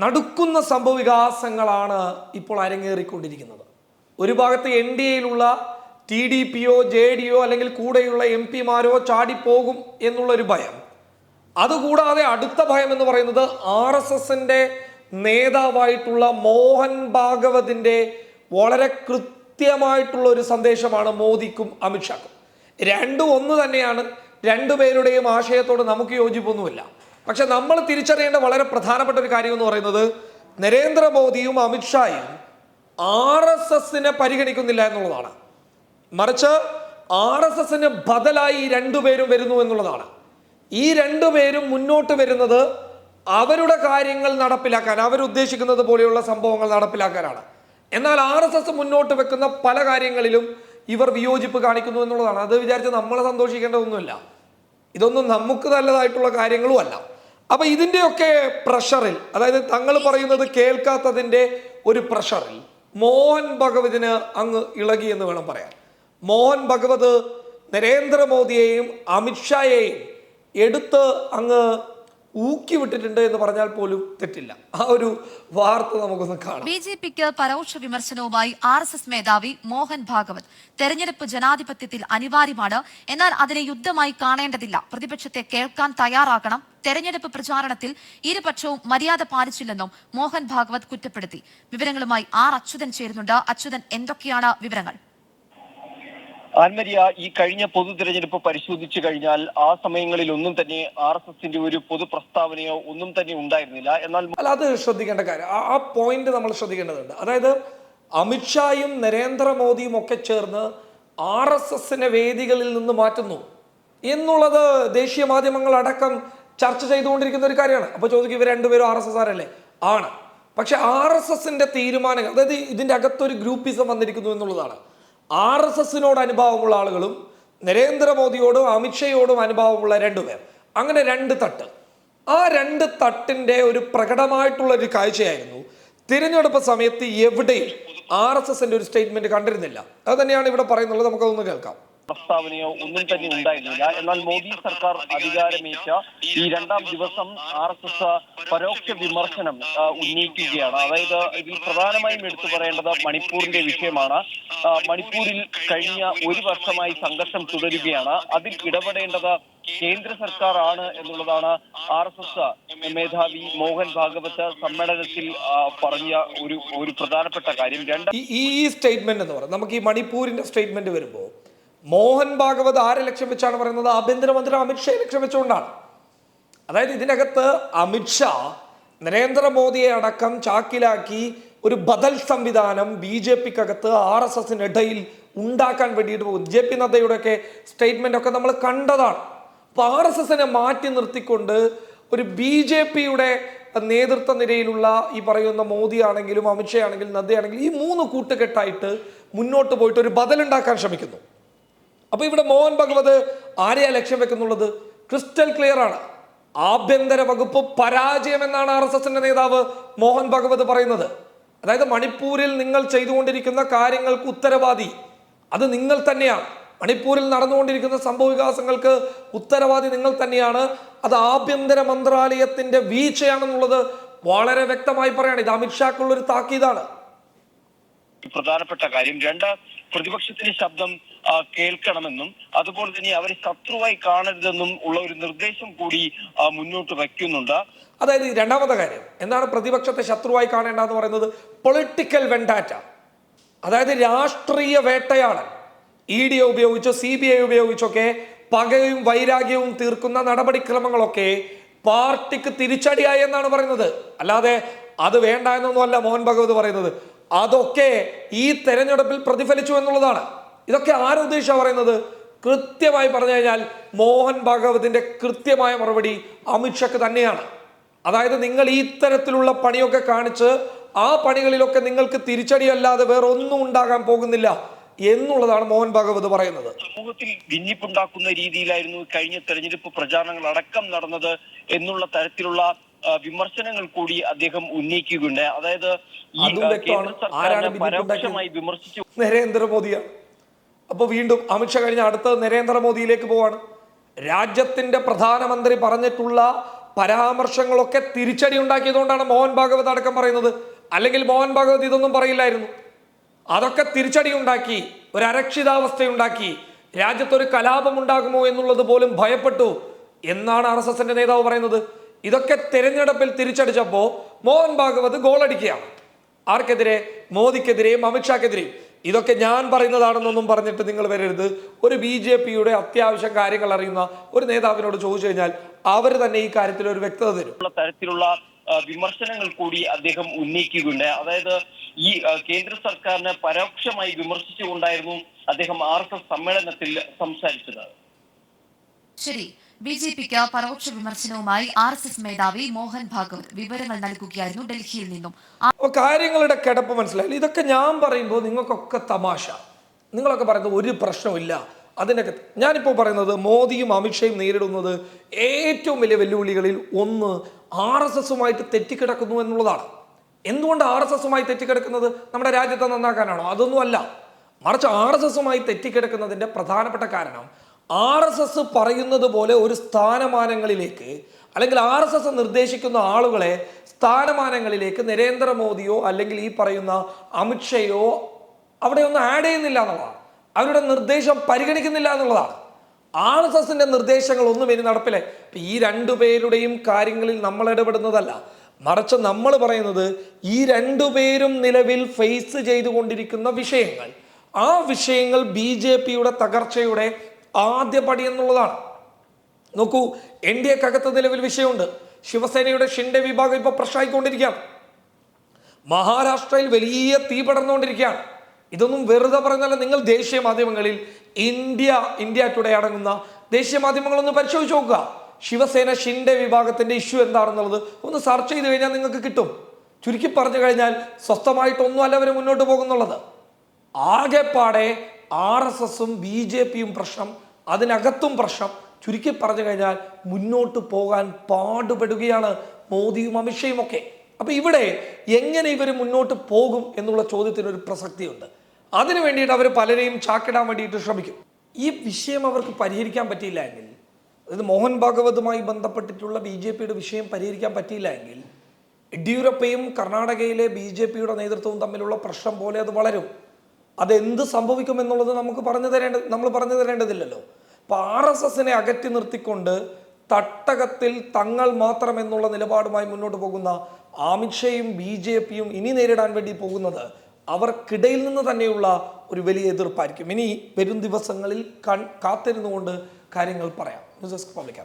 നടുക്കുന്ന സംഭവവികാസങ്ങളാണ് ഇപ്പോൾ അരങ്ങേറിക്കൊണ്ടിരിക്കുന്നത്. ഒരു ഭാഗത്ത് എൻ ഡി എയിലുള്ള ടി ഡി പിയോ ജെ ഡിയോ അല്ലെങ്കിൽ കൂടെയുള്ള എം പിമാരോ ചാടിപ്പോകും എന്നുള്ളൊരു ഭയം. അതുകൂടാതെ അടുത്ത ഭയം എന്ന് പറയുന്നത് ആർ എസ് എസിന്റെ നേതാവായിട്ടുള്ള മോഹൻ ഭാഗവതിന്റെ വളരെ കൃത്യമായിട്ടുള്ള ഒരു സന്ദേശമാണ് മോദിക്കും അമിത്ഷാക്കും. രണ്ടും ഒന്ന് തന്നെയാണ്. രണ്ടുപേരുടെയും ആശയത്തോട് നമുക്ക് യോജിപ്പൊന്നുമില്ല. പക്ഷെ നമ്മൾ തിരിച്ചറിയേണ്ട വളരെ പ്രധാനപ്പെട്ട ഒരു കാര്യം എന്ന് പറയുന്നത് നരേന്ദ്രമോദിയും അമിത്ഷായും ആർ എസ് എസിനെ പരിഗണിക്കുന്നില്ല എന്നുള്ളതാണ്. മറിച്ച് ആർ എസ് എസിന് ബദലായി രണ്ടുപേരും വരുന്നു എന്നുള്ളതാണ്. ഈ രണ്ടുപേരും മുന്നോട്ട് വരുന്നത് അവരുടെ കാര്യങ്ങൾ നടപ്പിലാക്കാൻ അവരുദ്ദേശിക്കുന്നത് പോലെയുള്ള സംഭവങ്ങൾ നടപ്പിലാക്കാനാണ്. എന്നാൽ ആർ എസ് എസ് മുന്നോട്ട് വെക്കുന്ന പല കാര്യങ്ങളിലും ഇവർ വിയോജിപ്പ് കാണിക്കുന്നു എന്നുള്ളതാണ്. അത് വിചാരിച്ച് നമ്മൾ സന്തോഷിക്കേണ്ടതൊന്നുമില്ല. ഇതൊന്നും നമുക്ക് നല്ലതായിട്ടുള്ള കാര്യങ്ങളുമല്ല അപ്പോൾ അപ്പൊ ഇതിന്റെയൊക്കെ പ്രഷറിൽ അതായത് തങ്ങൾ പറയുന്നത് കേൾക്കാത്തതിന്റെ ഒരു പ്രഷറിൽ മോഹൻ ഭഗവതിന് അങ്ങ് ഇളകി എന്ന് വേണം പറയാൻ. മോഹൻ ഭഗവത് നരേന്ദ്രമോദിയെയും അമിത്ഷായെയും എടുത്ത് അങ്ങ് ഊക്കി വിട്ടിട്ടുണ്ട് എന്ന് പറഞ്ഞാൽ പോലും തെറ്റില്ല. ആ ഒരു വാർത്ത നമുക്കൊന്ന് കാണാം. ബി ജെ പിക്ക് പരോക്ഷ വിമർശനവുമായി ആർ എസ് എസ് മേധാവി മോഹൻ ഭാഗവത്. തെരഞ്ഞെടുപ്പ് ജനാധിപത്യത്തിൽ അനിവാര്യമാണ്. എന്നാൽ അതിനെ യുദ്ധമായി കാണേണ്ടതില്ല. പ്രതിപക്ഷത്തെ കേൾക്കാൻ തയ്യാറാക്കണം തെരഞ്ഞെടുപ്പ് പ്രചാരണത്തിൽ ഇരുപക്ഷവും മര്യാദ പാലിച്ചില്ലെന്നും മോഹൻ ഭാഗവത് കുറ്റപ്പെടുത്തി. വിവരങ്ങളുമായി ആർ അച്യുതൻ ചേരുന്നുണ്ട്. അച്യുതൻ എന്തൊക്കെയാണ് വിവരങ്ങൾ? ആൻമരിയ ഈ കഴിഞ്ഞ പൊതു തിരഞ്ഞെടുപ്പ് പരിശോധിച്ചു കഴിഞ്ഞാൽ ആ സമയങ്ങളിൽ ഒന്നും തന്നെ ആർ എസ് എസിന്റെ ഒരു പൊതു പ്രസ്താവനയോ ഒന്നും തന്നെ ഉണ്ടായിരുന്നില്ല. എന്നാൽ അല്ല അത് ശ്രദ്ധിക്കേണ്ട കാര്യം. ആ- പോയിന്റ് നമ്മൾ ശ്രദ്ധിക്കേണ്ടതുണ്ട്. അതായത് അമിത്ഷായും നരേന്ദ്രമോദിയും ഒക്കെ ചേർന്ന് ആർ എസ് എസിനെ വേദികളിൽ നിന്ന് മാറ്റുന്നു എന്നുള്ളത് ദേശീയ മാധ്യമങ്ങൾ അടക്കം ചർച്ച ചെയ്തുകൊണ്ടിരിക്കുന്ന ഒരു കാര്യമാണ്. അപ്പൊ ചോദിക്കും ഇവർ രണ്ടുപേരും ആർ എസ് എസ് ആരല്ലേ? ആണ്. പക്ഷെ ആർ എസ് എസിന്റെ തീരുമാനങ്ങൾ അതായത് ഇതിന്റെ അകത്തൊരു ഗ്രൂപ്പിസം വന്നിരിക്കുന്നു എന്നുള്ളതാണ്. ആർ എസ് എസിനോട് അനുഭാവമുള്ള ആളുകളും നരേന്ദ്രമോദിയോടും അമിത്ഷയോടും അനുഭാവമുള്ള രണ്ടുപേർ അങ്ങനെ രണ്ട് തട്ട്. ആ രണ്ട് തട്ടിന്റെ ഒരു പ്രകടമായിട്ടുള്ള ഒരു കാഴ്ചയായിരുന്നു. തിരഞ്ഞെടുപ്പ് സമയത്ത് എവിടെയും ആർ എസ് എസിന്റെ ഒരു സ്റ്റേറ്റ്മെന്റ് കണ്ടിരുന്നില്ല. അത് തന്നെയാണ് ഇവിടെ പറയുന്നുള്ളത് നമുക്കതൊന്ന് കേൾക്കാം. പ്രസ്താവനയോ ഒന്നും തന്നെ ഉണ്ടായിരുന്നില്ല. എന്നാൽ മോദി സർക്കാർ അധികാരമേറ്റ ഈ രണ്ടാം ദിവസം ആർ എസ് എസ് പരോക്ഷ വിമർശനം ഉന്നയിക്കുകയാണ്. അതായത് ഇതിൽ പ്രധാനമായും എടുത്തു പറയേണ്ടത് മണിപ്പൂരിന്റെ വിഷയമാണ്. മണിപ്പൂരിൽ കഴിഞ്ഞ ഒരു വർഷമായി സംഘർഷം തുടരുകയാണ്. അതിൽ ഇടപെടേണ്ടത് കേന്ദ്ര സർക്കാർ ആണ് എന്നുള്ളതാണ് ആർ എസ് എസ് മേധാവി മോഹൻ ഭാഗവത് സമ്മേളനത്തിൽ പറഞ്ഞ ഒരു ഒരു പ്രധാനപ്പെട്ട കാര്യം. രണ്ട് ഈ സ്റ്റേറ്റ്മെന്റ് എന്ന് പറയുന്നത് നമുക്ക് ഈ മണിപ്പൂരിന്റെ സ്റ്റേറ്റ്മെന്റ് വരുമ്പോൾ മോഹൻ ഭാഗവത് ആരെ ലക്ഷ്യം വെച്ചാണ് പറയുന്നത്? ആഭ്യന്തരമന്ത്രി അമിത്ഷായെ ലക്ഷ്യം വെച്ചുകൊണ്ടാണ്. അതായത് ഇതിനകത്ത് അമിത്ഷാ നരേന്ദ്രമോദിയെ അടക്കം ചാക്കിലാക്കി ഒരു ബദൽ സംവിധാനം ബി ജെ പിക്കകത്ത് ആർ എസ് എസിനിടയിൽ ഉണ്ടാക്കാൻ വേണ്ടിയിട്ട് പോകും ജെ പി നദ്ദയുടെയൊക്കെ സ്റ്റേറ്റ്മെന്റ് ഒക്കെ നമ്മൾ കണ്ടതാണ്. അപ്പൊ ആർ എസ് എസിനെ മാറ്റി നിർത്തിക്കൊണ്ട് ഒരു ബി ജെ പിയുടെ നേതൃത്വ നിരയിലുള്ള ഈ പറയുന്ന മോദി ആണെങ്കിലും അമിത്ഷാ ആണെങ്കിലും നദ്ദയാണെങ്കിലും ഈ മൂന്ന് കൂട്ടുകെട്ടായിട്ട് മുന്നോട്ട് പോയിട്ട് ഒരു ബദൽ ഉണ്ടാക്കാൻ ശ്രമിക്കുന്നു. അപ്പൊ ഇവിടെ മോഹൻ ഭഗവത് ആരെയാ ലക്ഷ്യം വെക്കുന്നുള്ളത്? ക്രിസ്റ്റൽ ക്ലിയർ ആണ്. ആഭ്യന്തര വകുപ്പ് പരാജയം എന്നാണ് ആർ എസ് എസിന്റെ നേതാവ് മോഹൻ ഭഗവത് പറയുന്നത്. അതായത് മണിപ്പൂരിൽ നിങ്ങൾ ചെയ്തുകൊണ്ടിരിക്കുന്ന കാര്യങ്ങൾക്ക് ഉത്തരവാദി. അത് നിങ്ങൾ തന്നെയാണ്. മണിപ്പൂരിൽ നടന്നുകൊണ്ടിരിക്കുന്ന സംഭവ വികാസങ്ങൾക്ക് ഉത്തരവാദി നിങ്ങൾ തന്നെയാണ്. അത് ആഭ്യന്തര മന്ത്രാലയത്തിന്റെ വീഴ്ചയാണെന്നുള്ളത് വളരെ വ്യക്തമായി പറയാണ്. ഇത് അമിത്ഷാക്കുള്ള ഒരു താക്കീതാണ്. പ്രധാനപ്പെട്ട കാര്യം. രണ്ട് പ്രതിപക്ഷത്തിന്റെ ശബ്ദം കേൾക്കണമെന്നും അതുപോലെ തന്നെ അവരെ ശത്രുവായി കാണരുതെന്നും ഉള്ള ഒരു നിർദ്ദേശം കൂടി മുന്നോട്ട് വയ്ക്കുന്നുണ്ട്. അതായത് രണ്ടാമത്തെ കാര്യം എന്താണ് പ്രതിപക്ഷത്തെ ശത്രുവായി കാണേണ്ടതെന്ന് പറയുന്നത്? പൊളിറ്റിക്കൽ വെണ്ടാറ്റ അതായത് രാഷ്ട്രീയ വേട്ടയാടൽ. ഇ ഡി ഉപയോഗിച്ചോ സി ബി ഐ ഉപയോഗിച്ചൊക്കെ പകയും വൈരാഗ്യവും തീർക്കുന്ന നടപടിക്രമങ്ങളൊക്കെ പാർട്ടിക്ക് തിരിച്ചടിയായി എന്നാണ് പറയുന്നത്. അല്ലാതെ അത് വേണ്ട എന്നൊന്നുമല്ല മോഹൻ ഭഗവത് പറയുന്നത്. അതൊക്കെ ഈ തെരഞ്ഞെടുപ്പിൽ പ്രതിഫലിച്ചു എന്നുള്ളതാണ്. ഇതൊക്കെ ആരുദ്ദേശിച്ചാ പറയുന്നത്? കൃത്യമായി പറഞ്ഞു കഴിഞ്ഞാൽ മോഹൻ ഭാഗവതിന്റെ കൃത്യമായ മറുപടി അമിത്ഷാക്ക് തന്നെയാണ്. അതായത് നിങ്ങൾ ഈ തരത്തിലുള്ള പണിയൊക്കെ കാണിച്ച് ആ പണികളിലൊക്കെ നിങ്ങൾക്ക് തിരിച്ചടിയല്ലാതെ വേറെ ഒന്നും ഉണ്ടാകാൻ പോകുന്നില്ല എന്നുള്ളതാണ് മോഹൻ ഭാഗവത് പറയുന്നത്. സമൂഹത്തിൽ ഭിന്നിപ്പുണ്ടാക്കുന്ന രീതിയിലായിരുന്നു കഴിഞ്ഞ തെരഞ്ഞെടുപ്പ് പ്രചാരണങ്ങൾ അടക്കം നടന്നത് എന്നുള്ള തരത്തിലുള്ള വിമർശനങ്ങൾ കൂടി അദ്ദേഹം ഉന്നയിക്കുകയുണ്ട് അതായത് ആരാണ് പരോക്ഷമായി വിമർശിച്ചു നരേന്ദ്രമോദിയാണ്. അപ്പൊ വീണ്ടും അമിത്ഷാ കഴിഞ്ഞ അടുത്ത നരേന്ദ്രമോദിയിലേക്ക് പോവാണ്. രാജ്യത്തിന്റെ പ്രധാനമന്ത്രി പറഞ്ഞിട്ടുള്ള പരാമർശങ്ങളൊക്കെ തിരിച്ചടി ഉണ്ടാക്കിയതുകൊണ്ടാണ് മോഹൻ ഭാഗവത് അടക്കം പറയുന്നത്. അല്ലെങ്കിൽ മോഹൻ ഭാഗവത് ഇതൊന്നും പറയില്ലായിരുന്നു. അതൊക്കെ തിരിച്ചടി ഉണ്ടാക്കി ഒരു അരക്ഷിതാവസ്ഥയുണ്ടാക്കി രാജ്യത്തൊരു കലാപം ഉണ്ടാകുമോ എന്നുള്ളത് പോലും ഭയപ്പെട്ടു എന്നാണ് ആർ എസ് എസിന്റെ നേതാവ് പറയുന്നത്. ഇതൊക്കെ തെരഞ്ഞെടുപ്പിൽ തിരിച്ചടിച്ചപ്പോ മോഹൻ ഭാഗവത് ഗോളടിക്കുകയാണ്. ആർക്കെതിരെ? മോദിക്കെതിരെയും അമിത്ഷാക്കെതിരെയും ഇതൊക്കെ ഞാൻ പറയുന്നതാണെന്നൊന്നും പറഞ്ഞിട്ട് നിങ്ങൾ വരരുത്. ഒരു ബി ജെ പിയുടെ അത്യാവശ്യം കാര്യങ്ങൾ അറിയുന്ന ഒരു നേതാവിനോട് ചോദിച്ചു കഴിഞ്ഞാൽ അവർ തന്നെ ഈ കാര്യത്തിൽ ഒരു വ്യക്തത തരും. തരത്തിലുള്ള വിമർശനങ്ങൾ കൂടി അദ്ദേഹം ഉന്നയിക്കുകയുണ്ട്. അതായത് ഈ കേന്ദ്ര സർക്കാരിനെ പരോക്ഷമായി വിമർശിച്ചുകൊണ്ടായിരുന്നു അദ്ദേഹം ആർ എസ് എസ് സമ്മേളനത്തിൽ സംസാരിച്ചത്. ശരി. ബി ജെ പിക്ക് പരോക്ഷ വിമർശനവുമായി ആർ എസ് എസ് മേധാവി മോഹൻ ഭാഗവത് വിവരങ്ങൾ നൽകുകയായിരുന്നു ഡൽഹിയിൽ നിന്നും. കാര്യങ്ങളുടെ കിടപ്പ് മനസ്സിലായില്ല? ഇതൊക്കെ ഞാൻ പറയുമ്പോൾ നിങ്ങൾക്കൊക്കെ തമാശ. നിങ്ങളൊക്കെ പറയുന്നത് ഒരു പ്രശ്നമില്ല അതിനൊക്കെ ഞാനിപ്പോൾ പറയുന്നത് മോദിയും അമിത്ഷയും നേരിടുന്നത് ഏറ്റവും വലിയ വെല്ലുവിളികളിൽ ഒന്ന് ആർ എസ് എസുമായിട്ട് തെറ്റിക്കിടക്കുന്നു എന്നുള്ളതാണ്. എന്തുകൊണ്ട് ആർ എസ് എസുമായി തെറ്റിക്കിടക്കുന്നത്? നമ്മുടെ രാജ്യത്തെ നന്നാക്കാനാണോ? അതൊന്നുമല്ല. മറിച്ച് ആർ എസ് എസുമായി തെറ്റിക്കിടക്കുന്നതിന്റെ പ്രധാനപ്പെട്ട കാരണം ആർ എസ് എസ് പറയുന്നത് പോലെ ഒരു സ്ഥാനമാനങ്ങളിലേക്ക് അല്ലെങ്കിൽ ആർ എസ് എസ് നിർദ്ദേശിക്കുന്ന ആളുകളെ സ്ഥാനമാനങ്ങളിലേക്ക് നരേന്ദ്രമോദിയോ അല്ലെങ്കിൽ ഈ പറയുന്ന അമിത്ഷയോ അവിടെ ഒന്നും ആഡ് ചെയ്യുന്നില്ല എന്നുള്ളതാണ്. അവരുടെ നിർദ്ദേശം പരിഗണിക്കുന്നില്ല എന്നുള്ളതാണ്. ആർ എസ് എസിന്റെ നിർദ്ദേശങ്ങൾ ഒന്നും ഇനി നടപ്പിലെ. ഈ രണ്ടു പേരുടെയും കാര്യങ്ങളിൽ നമ്മൾ ഇടപെടുന്നതല്ല. മറിച്ച് നമ്മൾ പറയുന്നത് ഈ രണ്ടു പേരും നിലവിൽ ഫേസ് ചെയ്തുകൊണ്ടിരിക്കുന്ന വിഷയങ്ങൾ. ആ വിഷയങ്ങൾ ബി ജെ പിയുടെ തകർച്ചയുടെ ആദ്യ പടി എന്നുള്ളതാണ്. നോക്കൂ എൻ ഡി എക്കകത്ത് നിലവിൽ വിഷയമുണ്ട്. ശിവസേനയുടെ ഷിൻഡെ വിഭാഗം ഇപ്പൊ പ്രശ്നമായിക്കൊണ്ടിരിക്കുകയാണ്. മഹാരാഷ്ട്രയിൽ വലിയ തീ പടർന്നുകൊണ്ടിരിക്കുകയാണ്. ഇതൊന്നും വെറുതെ പറഞ്ഞല്ല നിങ്ങൾ ദേശീയ മാധ്യമങ്ങളിൽ ഇന്ത്യ ഇന്ത്യ ടുഡേ അടങ്ങുന്ന ദേശീയ മാധ്യമങ്ങളൊന്ന് പരിശോധിച്ച് നോക്കുക. ശിവസേന ഷിൻഡെ വിഭാഗത്തിന്റെ ഇഷ്യൂ എന്താണെന്നുള്ളത് ഒന്ന് സർച്ച് ചെയ്ത് കഴിഞ്ഞാൽ നിങ്ങൾക്ക് കിട്ടും. ചുരുക്കി പറഞ്ഞു കഴിഞ്ഞാൽ സ്വസ്ഥമായിട്ടൊന്നും അല്ല അവർ മുന്നോട്ട് പോകുന്നുള്ളത്. ആകെപ്പാടെ ആർ എസ് എസും ബി ജെ പിയും പ്രശ്നം അതിനകത്തും പ്രശ്നം. ചുരുക്കി പറഞ്ഞു കഴിഞ്ഞാൽ മുന്നോട്ട് പോകാൻ പാടുപെടുകയാണ് മോദിയും അമിത്ഷയും ഒക്കെ. അപ്പൊ ഇവിടെ എങ്ങനെ ഇവർ മുന്നോട്ട് പോകും എന്നുള്ള ചോദ്യത്തിന് ഒരു പ്രസക്തിയുണ്ട്. അതിനു വേണ്ടിയിട്ട് അവർ പലരെയും ചാക്കിടാൻ വേണ്ടിയിട്ട് ശ്രമിക്കും. ഈ വിഷയം അവർക്ക് പരിഹരിക്കാൻ പറ്റിയില്ല എങ്കിൽ അതായത് മോഹൻ ഭാഗവതുമായി ബന്ധപ്പെട്ടിട്ടുള്ള ബി ജെ പിയുടെ വിഷയം പരിഹരിക്കാൻ പറ്റിയില്ല എങ്കിൽ യെഡ്യൂരപ്പയും കർണാടകയിലെ ബി ജെ പിയുടെ നേതൃത്വവും തമ്മിലുള്ള പ്രശ്നം പോലെ അത് വളരും. അതെന്ത് സംഭവിക്കും എന്നുള്ളത് നമുക്ക് പറഞ്ഞു തരേണ്ട നമ്മൾ പറഞ്ഞു തരേണ്ടതില്ലല്ലോ. അപ്പൊ ആർ എസ് എസിനെ അകറ്റി നിർത്തിക്കൊണ്ട് തട്ടകത്തിൽ തങ്ങൾ മാത്രം എന്നുള്ള നിലപാടുമായി മുന്നോട്ട് പോകുന്ന അമിത്ഷയും ബി ജെ പിയും ഇനി നേരിടാൻ വേണ്ടി പോകുന്നത് അവർക്കിടയിൽ നിന്ന് തന്നെയുള്ള ഒരു വലിയ എതിർപ്പായിരിക്കും. ഇനി വരും ദിവസങ്ങളിൽ കൺ കാത്തിരുന്നുകൊണ്ട് കാര്യങ്ങൾ പറയാം. News desk public